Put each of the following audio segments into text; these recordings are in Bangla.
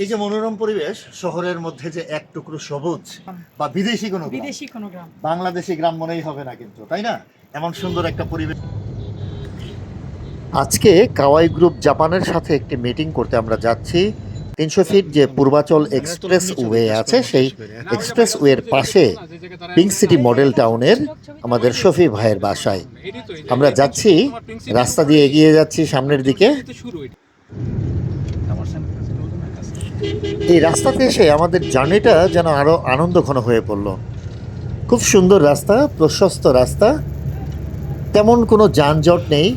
এই যে মনোরম পরিবেশ শহরের মধ্যে যে এক টুকরো সবুজ বা বিদেশি কোনো বিদেশি কোনো গ্রাম। বাংলাদেশি গ্রাম মনেই হবে না কিন্তু তাই না? এমন সুন্দর একটা পরিবেশ। আজকে কাওয়াই গ্রুপ জাপানের সাথে একটি মিটিং করতে আমরা যাচ্ছি। তিনশো ফিট যে পূর্বাচল এক্সপ্রেস ওয়ে আছে সেই এক্সপ্রেস ওয়ের পাশে পিঙ্ক সিটি মডেল টাউনের আমাদের শফি ভাইয়ের বাসায়। আমরা যাচ্ছি রাস্তা দিয়ে এগিয়ে যাচ্ছি সামনের দিকে। এই রাস্তাতে এসে আমাদের জার্নিটা যেন আরও আনন্দঘন হয়ে পড়ল। খুব সুন্দর রাস্তা, প্রশস্ত রাস্তা। তেমন কোনো যানজট নেই।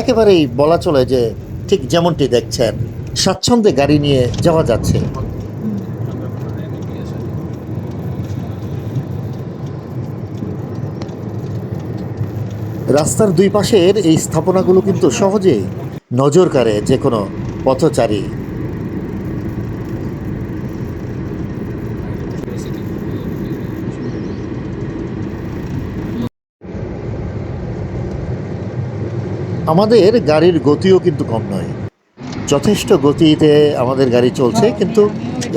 একেবারেই বলা চলে যে ঠিক যেমনটি দেখছেন, স্বাচ্ছন্দ্যে গাড়ি নিয়ে যাওয়া যাচ্ছে। রাস্তার দুই পাশের এই স্থাপনাগুলো কিন্তু সহজেই নজর কাড়ে যে কোনো পথচারী। আমাদের গাড়ির গতিও কিন্তু কম নয়। যথেষ্ট গতিতে আমাদের গাড়ি চলছে, কিন্তু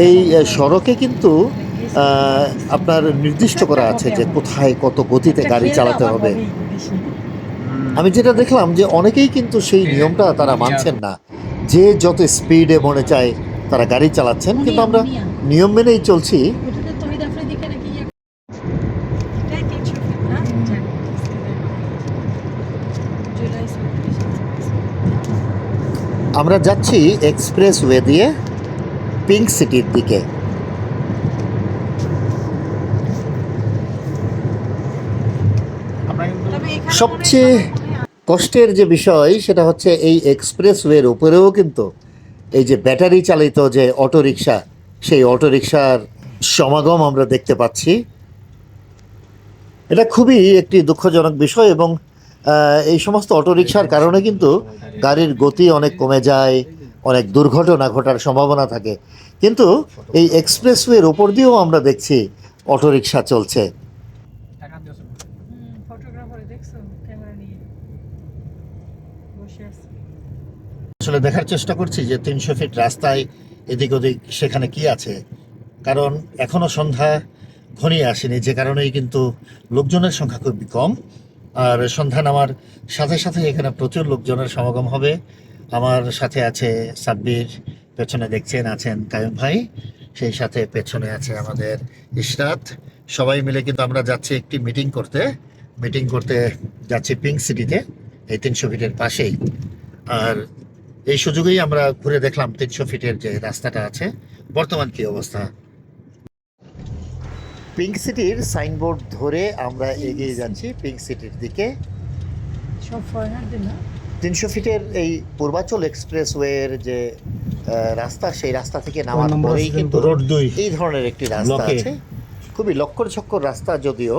এই সড়কে কিন্তু আপনার নির্দিষ্ট করা আছে যে কোথায় কত গতিতে গাড়ি চালাতে হবে। আমি যেটা দেখলাম যে অনেকেই কিন্তু সেই নিয়মটা তারা মানছেন না। যে যত স্পিডে মনে চায় তারা গাড়ি চালাচ্ছেন, কিন্তু আমরা নিয়ম মেনেই চলছি। আমরা যাচ্ছি এক্সপ্রেস ওয়ে দিয়ে পিঙ্ক সিটির দিকে। সবচেয়ে কষ্টের যে বিষয় সেটা হচ্ছে এই এক্সপ্রেসওয়ের উপরেও কিন্তু এই যে ব্যাটারি চালিত যে অটোরিকশা সেই অটোরিকশার সমাগম আমরা দেখতে পাচ্ছি। এটা খুবই একটি দুঃখজনক বিষয় এবং এই সমস্ত অটোরিকশার কারণে কিন্তু গাড়ির গতি অনেক কমে যায় অনেক দুর্ঘটনা ঘটার সম্ভাবনা থাকে। কিন্তু এই এক্সপ্রেসওয়ের ওপর দিয়েও আমরা দেখছি অটোরিকশা চলছে। আসলে দেখার চেষ্টা করছি যে তিনশো ফিট রাস্তায় এদিক ওদিক সেখানে কি আছে। কারণ এখনও সন্ধ্যা ঘনিয়ে আসেনি যে কারণেই কিন্তু লোকজনের সংখ্যা খুবই কম। আর সন্ধ্যা নামার সাথে সাথে এখানে প্রচুর লোকজনের সমাগম হবে। আমার সাথে আছে সাব্বির, পেছনে দেখছেন, আছেন কায়ুম ভাই, সেই সাথে পেছনে আছে আমাদের ইশরাত। সবাই মিলে কিন্তু আমরা যাচ্ছি একটি মিটিং করতে। মিটিং করতে যাচ্ছি পিঙ্ক সিটিতে এই তিনশো ফিটের পাশেই। আর এই সুযোগেই আমরা ঘুরে দেখলাম তিনশো ফিটের যে রাস্তাটা আছে, বর্তমান কি অবস্থা? পিঙ্ক সিটির সাইনবোর্ড ধরে আমরা এগিয়ে যাচ্ছি পিঙ্ক সিটির দিকে। তিনশো ফিটের এই পূর্বাচল এক্সপ্রেসওয়ের যে রাস্তা সেই রাস্তা থেকে নামার পরেই কিন্তু রোড দুই। এই ধরনের একটি রাস্তা আছে। খুবই লক্কর ছক্কর রাস্তা যদিও।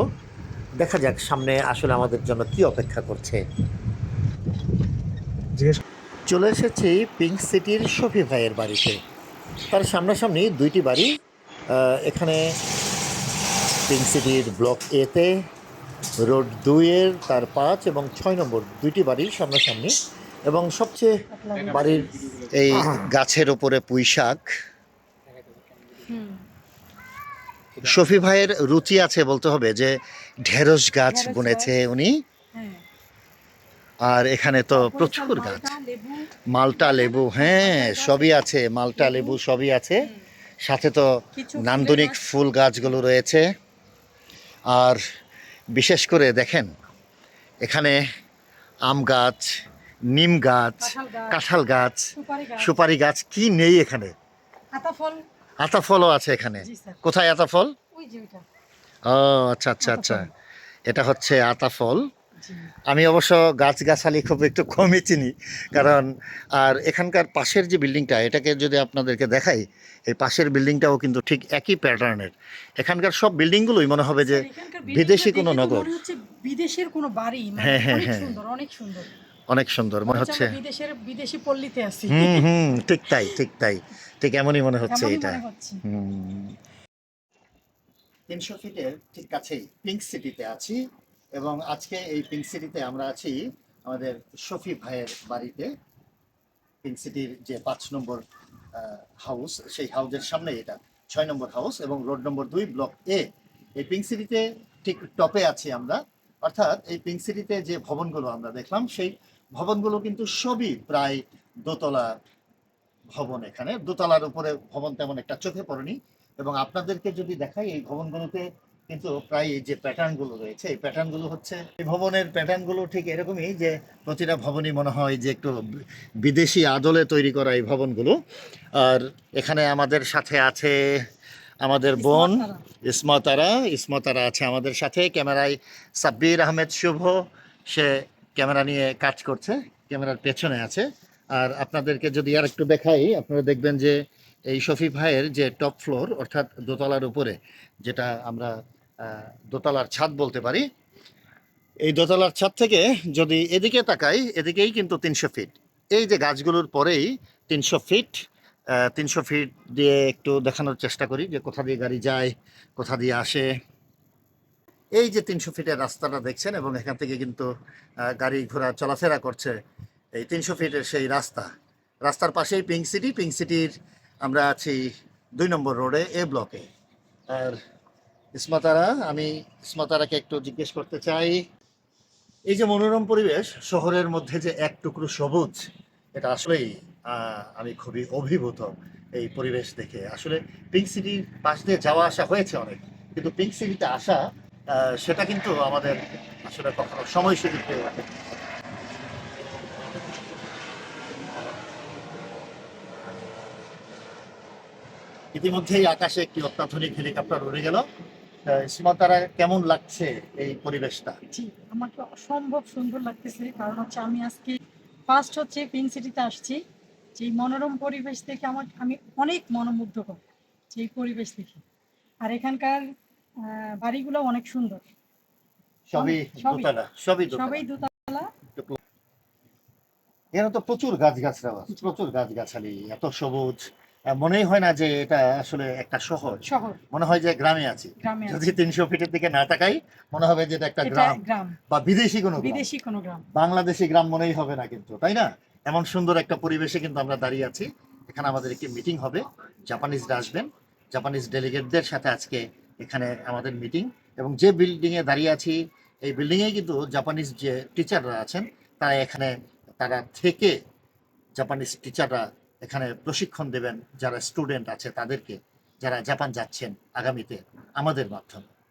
দেখা যাক সামনে আসলে আমাদের জন্য কি অপেক্ষা করছে। চলে এসেছি পিঙ্ক সিটির শফি ভাইয়ের বাড়িতে। তার সামনাসামনি দুইটি বাড়ি আহ, এখানে পিঙ্ক সিটির ব্লক এতে রোড দুইয়ের তার পাঁচ এবং ছয় নম্বর দুইটি বাড়ির সামনাসামনি এবং সবচেয়ে বাড়ির এই গাছের ওপরে পুঁই শাক। শফি ভাইয়ের রুচি আছে বলতে হবে যে ঢেঁড়স গাছ বুনেছে উনি। হ্যাঁ। আর এখানে তো প্রচুর গাছ। মালটা, লেবু হ্যাঁ সবই আছে মালটা লেবু। সবই আছে। সাথে তো নান্দনিক ফুল গাছগুলো রয়েছে। আর বিশেষ করে দেখেন এখানে আম গাছ নিম গাছ কাঁঠাল গাছ, সুপারি গাছ। কি নেই এখানে? আতা ফলও আছে এখানে। কোথায় আতা ফল? ও আচ্ছা আচ্ছা আচ্ছা। এটা হচ্ছে আতা ফল। আমি অবশ্য গাছগাছালি খুব একটু কমই চিনি কারণ আর এখানকার পাশের যে বিল্ডিংটা এটাকে যদি আপনাদেরকে দেখাই এই পাশের বিল্ডিংটাও কিন্তু ঠিক একই প্যাটার্নের। এখানকার সব বিল্ডিংগুলোই মনে হবে যে বিদেশি কোনো নগর। বিদেশের কোনো বাড়ি মানে হ্যাঁ, হ্যাঁ, হ্যাঁ। অনেক সুন্দর। অনেক সুন্দর মনে হচ্ছে বিদেশের বিদেশি পল্লীতে আছি। হুম হুম ঠিক তাই ঠিক তাই ঠিক এমনই মনে হচ্ছে এটা। মনে তিনশো ফিটের ঠিক কাছেই পিঙ্ক সিটিতে আছি। এবং আজকে এই পিঙ্ক সিটিতে আমরা আছি আমাদের শফি ভাইয়ের বাড়িতে। পিঙ্ক সিটির যে পাঁচ নম্বর হাউস সেই হাউসের সামনে এটা, ছয় নম্বর হাউস এবং রোড নম্বর দুই ব্লক এ এই পিঙ্ক সিটিতে ঠিক টপে আছি আমরা। অর্থাৎ এই পিঙ্ক সিটিতে যে ভবনগুলো আমরা দেখলাম, সেই ভবনগুলো কিন্তু সবই প্রায় দোতলা ভবন এখানে। দোতলার উপরে ভবন তেমন একটা চোখে পড়েনি। এবং আপনাদেরকে যদি দেখাই, এই ভবনগুলোতে কিন্তু প্রায় এই যে প্যাটার্নগুলো রয়েছে এই প্যাটার্নগুলো হচ্ছে এই ভবনের প্যাটার্নগুলো ঠিক এরকমই যে প্রতিটা ভবনই মনে হয় যে একটু বিদেশি আদলে তৈরি করা এই ভবনগুলো। আর এখানে আমাদের সাথে আছে আমাদের বোন ইসমতারা ইসমতারা আছে আমাদের সাথে। ক্যামেরায় সাব্বির আহমেদ শুভ সে ক্যামেরা নিয়ে কাজ করছে ক্যামেরার পেছনে আছে। আর আপনাদেরকে যদি আর একটু দেখাই আপনারা দেখবেন যে এই শফি ভাইয়ের যে টপ ফ্লোর অর্থাৎ দোতলার উপরে যেটা আমরা দোতলার ছাদ বলতে পারি। এই দোতলার ছাদ থেকে যদি এদিকে তাকাই, এদিকেই কিন্তু তিনশো ফিট। এই যে গাছগুলোর পরেই তিনশো ফিট তিনশো ফিট দিয়ে একটু দেখানোর চেষ্টা করি যে কোথা দিয়ে গাড়ি যায়, কোথা দিয়ে আসে। এই যে তিনশো ফিটের রাস্তাটা দেখছেন এবং এখান থেকে কিন্তু গাড়ি ঘোড়া চলাফেরা করছে, এই তিনশো ফিটের সেই রাস্তা। রাস্তার পাশেই পিঙ্ক সিটি, পিঙ্ক সিটির আমরা আছি দুই নম্বর রোডে, এ ব্লকে। আর ইসমাতারা আমি ইসমাতারাকে একটু জিজ্ঞেস করতে চাই। এই যে মনোরম পরিবেশ, শহরের মধ্যে যে এক টুকরো সবুজ, এটা আসলেই আমি খুবই অভিভূত এই পরিবেশ দেখে। আসলে পিঙ্ক সিটির পাশ দিয়ে যাওয়া আসা হয়েছে অনেক, কিন্তু পিঙ্ক সিটিতে আসা সেটা কিন্তু আমাদের আসলে কখনো সময় সুযোগ হয়ে ওঠে ইতিমধ্যেই আকাশে একটি অত্যাধুনিক হেলিকপ্টার উড়ে গেল। সীমাতারা কেমন লাগছে এই পরিবেশটা? জি আমাকে অসম্ভব সুন্দর লাগতেছে কারণ হচ্ছে আমি আজকে ফার্স্ট হচ্ছে সিটিতে আসছি। যে মনোরম পরিবেশ দেখে আমার আমি অনেক মনোমুগ্ধকর যে পরিবেশ দেখে। আর এখানকার বাড়িগুলো অনেক সুন্দর। সবই সবই। দোতলা সবই দোতলা। সবাই দুতলা। এখানে তো প্রচুর গাছ গাছরা প্রচুর গাছ গাছালি এত সবুজ। মনেই হয় না যে এটা আসলে একটা শহর। শহর। মনে হয় যে গ্রামে আছি। যদি তিনশো ফিটের দিকে না তাকাই মনে হবে যে এটা একটা গ্রাম বা বিদেশি কোনো বিদেশি কোনো গ্রাম। বাংলাদেশি গ্রাম মনেই হবে না কিন্তু তাই না? এমন সুন্দর একটা পরিবেশে কিন্তু আমরা দাঁড়িয়ে আছি। এখানে আমাদের একটি মিটিং হবে। জাপানিজরা আসবেন। জাপানিজ ডেলিগেটদের সাথে আজকে এখানে আমাদের মিটিং এবং যে বিল্ডিং এ দাঁড়িয়ে আছি এই বিল্ডিং এ কিন্তু জাপানিজ যে টিচাররা আছেন তারা এখানে তারা থেকে জাপানিজ টিচাররা এখানে প্রশিক্ষণ দেবেন যারা স্টুডেন্ট আছে তাদেরকে যারা জাপান যাচ্ছেন আগামীতে আমাদের মাধ্যমে।